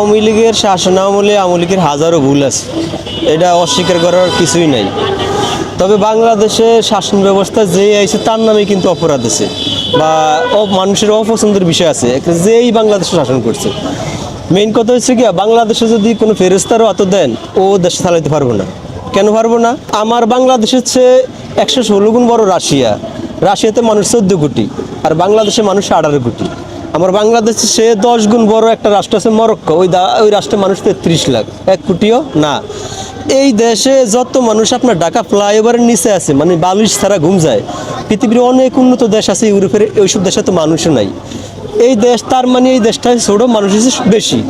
আওয়ামী লীগের শাসন আমলে আওয়ামী লীগের হাজারো ভুল আছে। এটা অস্বীকার করার কিছুই নাই। তবে বাংলাদেশে শাসন ব্যবস্থা যে আইছে তার নামে কিন্তু অপরাধ আছে। বা মানুষের অপছন্দের বিষয় আছে। যেই বাংলাদেশে শাসন করছে। মেইন কথা হচ্ছে কি বাংলাদেশে যদি কোনো ফেরেস্তারও অত দেন, ও দেশ চালাইতে পারব না। কেন পারব না? আমার বাংলাদেশের চেয়ে একশো ষোলো গুণ বড় রাশিয়া। রাশিয়াতে মানুষ চোদ্দ কোটি, আর বাংলাদেশে মানুষ আঠারো কোটি। আমার বাংলাদেশে সে দশ গুণ বড় একটা রাষ্ট্র আছে মরক্কো। ওই ওই রাষ্ট্রের মানুষ তেত্রিশ লাখ। এক কোটিও না। এই দেশে যত মানুষ আপনার ঢাকা ফ্লাইওভারের নিচে আছে মানে বালিশ ছাড়া ঘুম যায়, পৃথিবীর অনেক উন্নত দেশ আছে ইউরোপের ওইসব দেশে তো মানুষও নাই। এই দেশ, তার মানে এই দেশটা ছোট মানুষ বেশি।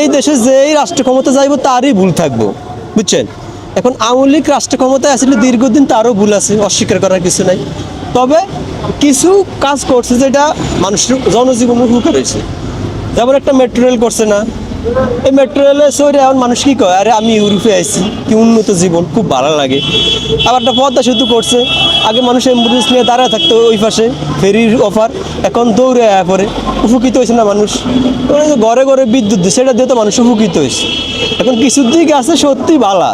এই দেশে যেই রাষ্ট্র ক্ষমতা যাইব, তারই ভুল থাকব। বুঝছেন? এখন আওয়ামী লীগ রাষ্ট্র ক্ষমতায় আসলে দীর্ঘদিন তারও ভুল আছে, অস্বীকার করার কিছু নাই। তবে কিছু কাজ করছে যেটা মানুষের জনজীবন উপকার হয়েছে যেমন একটা মেট্রো রেল করছে না। এই মেট্রো রেলে সরে এখন মানুষ কি কয় আরে আমি ইউরোপে আইছি, কি উন্নত জীবন, খুব ভালো লাগে। আবার একটা পদ্মা সেতু করছে। আগে মানুষ অ্যাম্বুলেন্স নিয়ে দাঁড়ায় থাকতো ওই পাশে ফেরির অফার এখন দৌড়ে আয়া পরে উপকৃত হয়েছে না মানুষ? ঘরে ঘরে বিদ্যুৎ দিয়ে সেটা দিয়ে তো মানুষ উপকৃত হয়েছে। এখন কিছুর দিক আছে সত্যি ভালা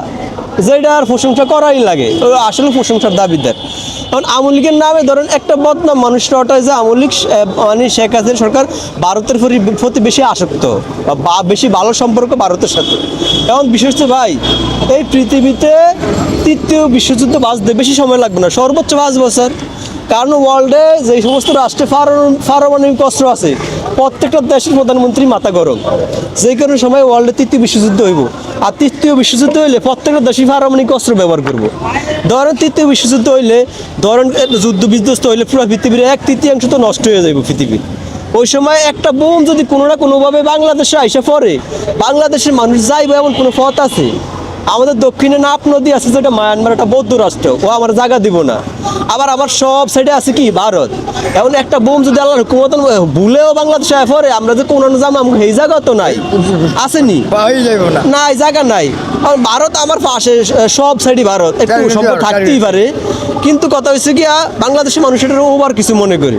যেটা আর প্রশংসা করাই লাগে। আসলে প্রশংসার দাবিদার। কারণ আওয়ামী লীগের নামে ধরেন একটা বদনাম মানুষ ওটাই যে আওয়ামী লীগ মানে শেখ হাসিনা সরকার ভারতের প্রতি- বেশি আসক্ত বা বেশি ভালো সম্পর্ক ভারতের সাথে। এখন বিশেষ ভাই, এই পৃথিবীতে তৃতীয় বিশ্বযুদ্ধ বাঁচতে বেশি সময় লাগবে না, সর্বোচ্চ পাঁচ বছর। কারণ ওয়ার্ল্ডে যে সমস্ত রাষ্ট্রে পারমাণবিক অস্ত্র আছে প্রত্যেকটা দেশের প্রধানমন্ত্রী মাথা গরম। যে কোনো সময় ওয়ার্ল্ডে তৃতীয় বিশ্বযুদ্ধ হইব। আর তৃতীয় বিশ্বযুদ্ধ হইলে প্রত্যেকটা দেশই পারমাণবিক অস্ত্র ব্যবহার করব। ধরেন তৃতীয় বিশ্বযুদ্ধ হইলে, ধরেন যুদ্ধ বিধ্বস্ত হইলে পুরো পৃথিবীর এক তৃতীয়াংশ তো নষ্ট হয়ে যাবে পৃথিবীর ওই সময় একটা বোম যদি কোনো না কোনোভাবে বাংলাদেশে আইসা পড়ে, বাংলাদেশের মানুষ যাইবে এমন কোনো পথ আছে? আমাদের দক্ষিণে নাপ নদী আছে যেটা মায়ানমার একটা বৌদ্ধ রাষ্ট্র। ও আমার জায়গা দিব না। আবার আমার সব সাইডে আছে কি? ভারত। এখন একটা বোম যদি আল্লাহর হুকুমত ভুলেও বাংলাদেশে পরে আমরা যে কোনো যাম আমাকে এই জায়গা তো নাই। আসেনি? নাই জায়গা নাই। ভারত আমার পাশে সব সাইডই ভারত। একটু চারিদিকে থাকতেই পারে। কিন্তু কথা হয়েছে কি বাংলাদেশের মানুষ এটার ওভার কিছু মনে করে।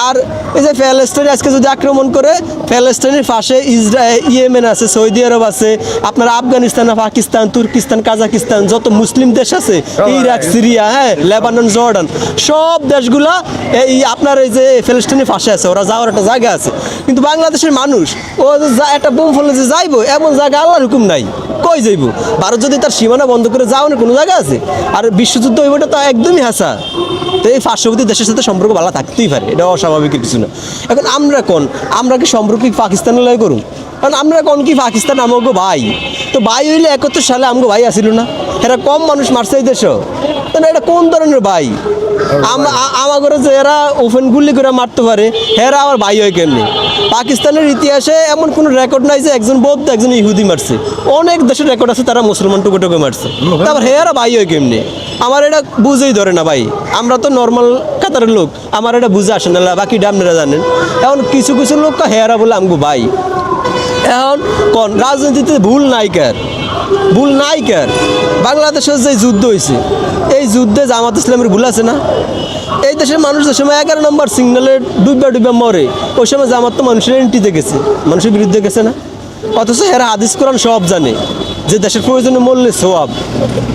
আর এই যে প্যালেস্টাইন আজকে যদি আক্রমণ করে প্যালেস্টাইনের পাশে ইসরায়েল ইয়েমেন আছে সৌদি আরব আছে আপনার আফগানিস্তান পাকিস্তান তুর্কিস্তান কাজাকিস্তান যত মুসলিম দেশ আছে ইরাক সিরিয়া হ্যাঁ লেবানন জর্ডান সব দেশগুলা এই আপনার এই যে প্যালেস্টাইনের পাশে আছে ওরা যাওয়ার একটা জায়গা আছে। কিন্তু বাংলাদেশের মানুষ ও যা- একটা বোম ফেলে যে যাইবো এমন জায়গা আল্লাহর হুকুম নাই। কই যাইব? ভারত যদি তার সীমানা বন্ধ করে যাওয়ার কোনো জায়গা আছে? আর বিশ্বযুদ্ধ হইবটা তো একদমই হাসা তো এই পার্শ্ববর্তী দেশের সাথে সম্পর্ক ভালো থাকতেই পারে এটা অস্বাভাবিক কিছু না এখন আমরা কোন? আমরা কি সম্পর্ক পাকিস্তানের লয় করুন কারণ আমরা কোন কি পাকিস্তান আমাকে ভাই? তো ভাই হইলে একাত্তর সালে আমাকে ভাই আসিল না? এরা কম মানুষ মারছে এই দেশও তো না এটা কোন ধরনের ভাই? আমার ঘরে যে এরা ওপেন গুলি করে মারতে পারে হেরা আমার ভাই হয় কেমনি? পাকিস্তানের ইতিহাসে এমন কোনো রেকর্ড নাই যে একজন বৌদ্ধ একজন ইহুদি মারছে। অনেক দেশের রেকর্ড আছে তারা মুসলমান টুকু টুকু মারছে তারপর হেয়ারা ভাই হয় কেমনি? আমার এটা বুঝেই ধরে না ভাই। আমরা তো নর্মাল কাতারের লোক আমার এটা বুঝে আসে না বাকি আপনারা জানেন। এখন কিছু কিছু লোক হেয়ারা বলে আমগো ভাই। এখন কোন রাজনীতিতে ভুল নাই কার। ভুল নাই কার বাংলাদেশের যে যুদ্ধ হয়েছে এই যুদ্ধে জামাত ইসলামের ভুল আছে না? এই দেশের মানুষ যে সময় এগারো নম্বর সিগনালে ডুববা ডুববা মরে, ওই সময় জামাত তো মানুষের এন্ট্রিতে গেছে, মানুষের বিরুদ্ধে গেছে না? অথচ এরা হাদিস কোরআন সব জানে। যে দেশের প্রয়োজনে মরলে সোয়াব।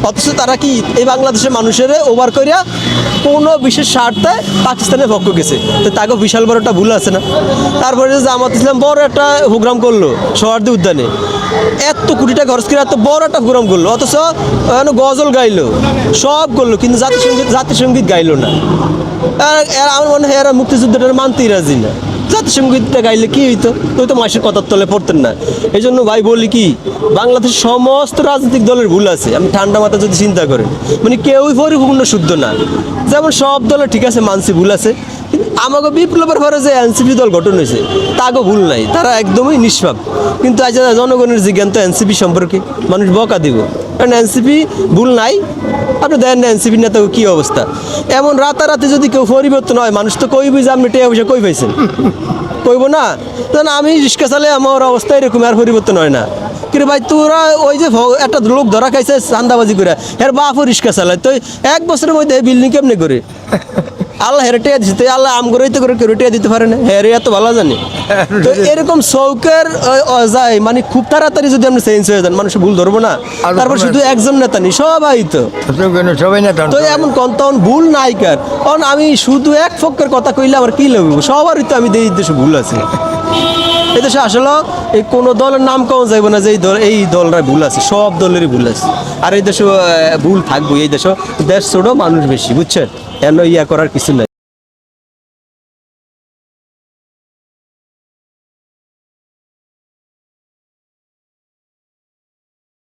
অথচ তারা কি এই বাংলাদেশের মানুষের ওভার করিয়া কোনো বিশেষ স্বার্থে পাকিস্তানের পক্ষ গেছে? তো তাকে বিশাল বড় একটা ভুল আছে না? তারপরে জামাত ইসলাম বড় একটা প্রোগ্রাম করল সহার্দি উদ্যানে। এত কোটি টাকা খরচ করে এত বড় একটা প্রোগ্রাম করল, অথচ গজল গাইলো, সব করল, কিন্তু জাতীয় সংগীত গাইলো না। আমার মনে হয় এরা মুক্তিযুদ্ধটা মানতেই রাজি না। জাতীয় সঙ্গীতটা গাইলে কি হইতো? তুই তো মাসের কথার তলে পড়তেন না। এই জন্য ভাই বলি কি, বাংলাদেশের সমস্ত রাজনৈতিক দলের ভুল আছে। আমি ঠান্ডা মাথা যদি চিন্তা করেন মানে কেউই পরিপূর্ণ শুদ্ধ না। যেমন সব দলে ঠিক আছে, মানসি ভুল আছে, কিন্তু আমাকে বিপ্লবের পরে যে এনসিপি দল গঠন হয়েছে, তাকে ভুল নাই। তারা একদমই নিষ্পাপ। কিন্তু আজ জনগণের জিজ্ঞান তো এনসিপি সম্পর্কে, মানুষ বকা দিব। কারণ এনসিপি ভুল নাই। আপনি দেন না এনসিপি নেতা কি অবস্থা। এমন রাতারাতি যদি কেউ পরিবর্তন হয়, মানুষ তো কইবই যে আপনি টেয়া পয়সা কই পাইছেন? কইব না। তখন আমি রিক্সা চালে আমার অবস্থা এরকম, আর পরিবর্তন হয় না। কিন্তু ভাই, তোরা ওই যে একটা লোক ধরা খাইছে চান্দাবাজি করে এর বাপও রিক্সা চালায়। তো এক বছরের মধ্যে বিল্ডিং কেমনে করে? আল্লাহ হেরে দিতে দিচ্ছে আল্লাহ আম করে তো করে কেউ দিতে পারে না? হেরে এত ভালো জানি। তো এরকম শৌকের যায় মানে খুব তাড়াতাড়ি যদি আমরা চেঞ্জ হয়ে যান মানুষ ভুল ধরবো না। তারপর শুধু একজন নেতা নেই সবাই তো। সবাই নেতা তো এমন কোন তখন ভুল নাইকার কারণ আমি শুধু এক পক্ষের কথা কইলে আমার কি লাগবে সবারই তো আমি দিয়ে দিতে ভুল আছে। এই দেশে আসলে এই কোন দলের নাম কম যাইব না যে এই দল এই দলরা ভুল আছে, সব দলেরই ভুল আছে। আর এই দেশে ভুল থাকব এই দেশে দেশ ছোট, মানুষ বেশি, বুঝছেন? এন ইয়া করার কিছু নাই।